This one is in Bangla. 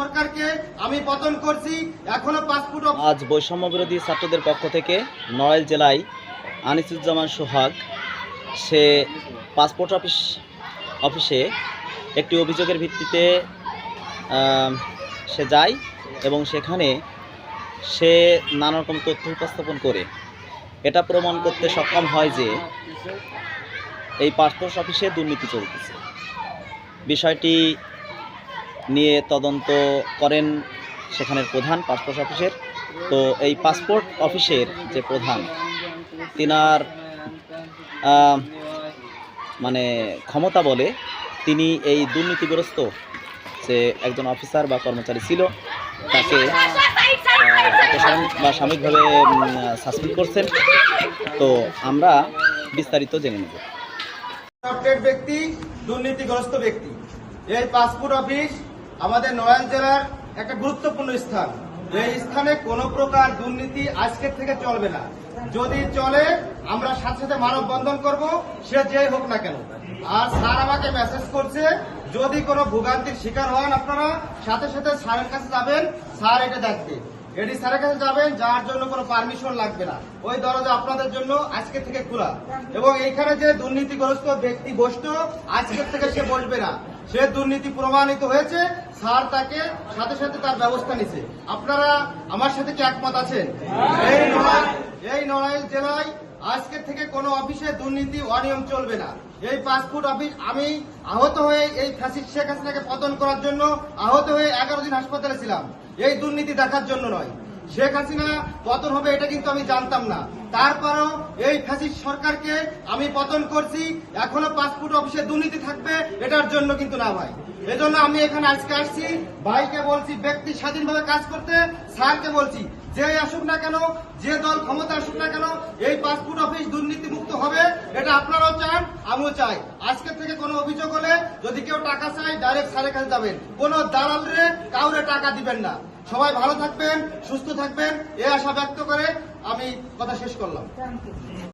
সরকারকে আমি পতন করছি, এখনও পাসপোর্ট আজ বৈষম্য বিরোধী ছাত্রদের পক্ষ থেকে নড়াইল জেলায় আনিসুজ্জামান সোহাগ, সে পাসপোর্ট অফিস, অফিসে একটি অভিযোগের ভিত্তিতে সে যায় এবং সেখানে সে নানা রকম তথ্য উপস্থাপন করে। এটা প্রমাণ করতে সক্ষম হয় যে এই পাসপোর্ট অফিসে দুর্নীতি চলতেছে। বিষয়টি নিয়ে তদন্ত করেন সেখানের প্রধান পাসপোর্ট অফিসের। তো এই পাসপোর্ট অফিসের যে প্রধান, তিনার মানে ক্ষমতা বলে তিনি এই দুর্নীতিগ্রস্ত যে একজন অফিসার বা কর্মচারী ছিল, তাকে বা সাময়িকভাবে সাসপেন্ড করছেন। তো আমরা বিস্তারিত জেনে নেব। ব্যক্তি, দুর্নীতিগ্রস্ত ব্যক্তি। এই পাসপোর্ট অফিস আমাদের নড়াইল জেলার একটা গুরুত্বপূর্ণ স্থান। এই স্থানে কোনো প্রকার দুর্নীতি আজকের থেকে চলবে না। যদি চলে, আমরা সাথে সাথে মানববন্ধন করব, সে যেই হোক না কেন। আর স্যার আমাকে মেসেজ করছে, যদি কোনো ভোগান্তির শিকার হন আপনারা, সাথে সাথে স্যারের কাছে যাবেন, স্যার এটা দেখবে। এডি স্যারের কাছে যাবেন, যার জন্য কোনো পারমিশন লাগবে না। ওই দরজা আপনাদের জন্য আজকে থেকে খোলা। এবং এইখানে যে দুর্নীতিগ্রস্ত ব্যক্তি বসতো আজকের থেকে সে বসবে না। সে দুর্নীতি প্রমাণিত হয়েছে স্যার তাকে সাথে সাথে তার ব্যবস্থা নিছে। আপনারা আমার সাথে কি একমত আছেন? এই নড়াইল এই নড়াইল জেলায় আজকে থেকে কোনো অফিসে দুর্নীতি অনিয়ম চলবে না। এই পাসপোর্ট অফিস আমি আহত হয়ে এই ফ্যাসিস্ট শেখ হাসিনাকে পতন করার জন্য আহত হয়ে এগারো দিন হাসপাতালে ছিলাম। এই দুর্নীতি দেখার জন্য নয়। শেখ হাসিনা পতন হবে এটা কিন্তু আমি জানতাম না। তারপরও এই ফ্যাসিস্ট সরকারকে আমি পতন করছি, এখনও পাসপোর্ট অফিসে দুর্নীতি থাকবে, এটার জন্য কিন্তু না ভাই। এজন্য আমি এখানে আজকে আসছি, ভাইকে বলছি ব্যক্তি স্বাধীনভাবে কাজ করতে, স্যারকে বলছি, যে আসুক না কেন, যে দল ক্ষমতা আসুক না কেন, এই পাসপোর্ট অফিস দুর্নীতি মুক্ত হবে, এটা আপনারাও চান, আমিও চাই। আজকে থেকে কোনো অভিযোগ হলে যদি কেউ টাকা চায় ডাইরেক্ট স্যারের কাছে যাবেন। কোনো দালালরে কাউরে টাকা দিবেন না। সবাই ভালো থাকবেন সুস্থ থাকবেন। এ আশা ব্যক্ত করে আমি কথা শেষ করলাম।